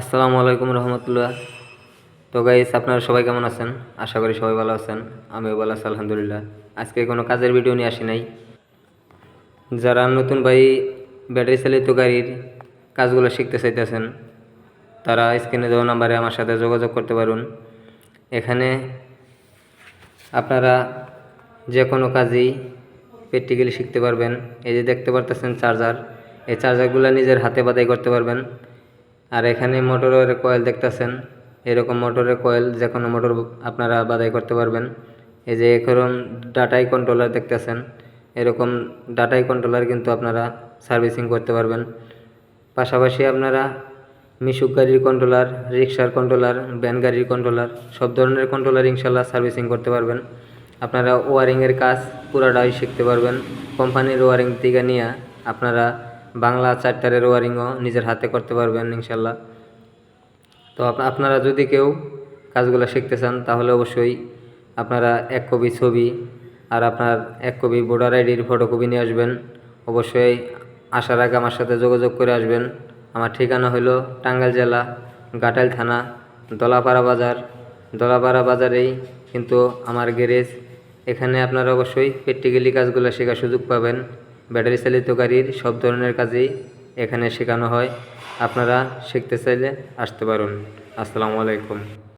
আসসালামু আলাইকুম রহমতুল্লাহ। তো গাইস আপনারা সবাই কেমন আছেন? আশা করি সবাই ভালো আছেন। আমিও ভালো আছি, আলহামদুলিল্লাহ। আজকে কোনো কাজের ভিডিও নিয়ে আসি নাই। যারা নতুন ভাই ব্যাটারি চালিত গাড়ির কাজগুলো শিখতে চাইতেছেন, তারা স্ক্রিনে দেওয়া নাম্বারে আমার সাথে যোগাযোগ করতে পারুন। এখানে আপনারা যে কোনো কাজই প্র্যাকটিক্যালি শিখতে পারবেন। এই যে দেখতে পারতেছেন চার্জার এই চার্জারগুলো নিজের হাতে বাদাই করতে পারবেন। আর এখানে মোটরের কয়েল দেখতেছেন। এরকম মোটরের কয়েল যে কোনো মোটর আপনারা বাদাই করতে পারবেন। এই যে এরকম ডাটাই কন্ট্রোলার দেখতেছেন। এরকম ডাটাই কন্ট্রোলার কিন্তু আপনারা সার্ভিসিং করতে পারবেন। পাশাপাশি আপনারা মিশুক গাড়ির কন্ট্রোলার রিক্সার কন্ট্রোলার ভ্যান গাড়ির কন্ট্রোলার সব ধরনের কন্ট্রোলার ইনশাল্লাহ সার্ভিসিং করতে পারবেন। আপনারা ওয়ারিংয়ের কাজ পুরাটাই শিখতে পারবেন। কোম্পানির ওয়ারিং থেকে নিয়ে আপনারা বাংলা চারটারের ওয়ারিংও নিজের হাতে করতে পারবেন ইনশাল্লাহ। তো আপনারা যদি কেউ কাজগুলো শিখতে চান, তাহলে অবশ্যই আপনারা এক কপি ছবি আর আপনার এক কপি ভোটার আইডির ফটোকপি নিয়ে আসবেন। অবশ্যই আসার আগে আমার সাথে যোগাযোগ করে আসবেন। আমার ঠিকানা হলো টাঙ্গাইল জেলা, গাটাইল থানা, দলাপাড়া বাজার। দলাপাড়া বাজারেই কিন্তু আমার গ্যারেজ। এখানে আপনারা অবশ্যই প্র্যাকটিক্যালি কাজগুলো শেখার সুযোগ পাবেন। ব্যাটারি চালিত গাড়ির সব ধরনের কাজেই এখানে শেখানো হয়। আপনারা শিখতে চাইলে আসতে পারুন। আসসালামু আলাইকুম।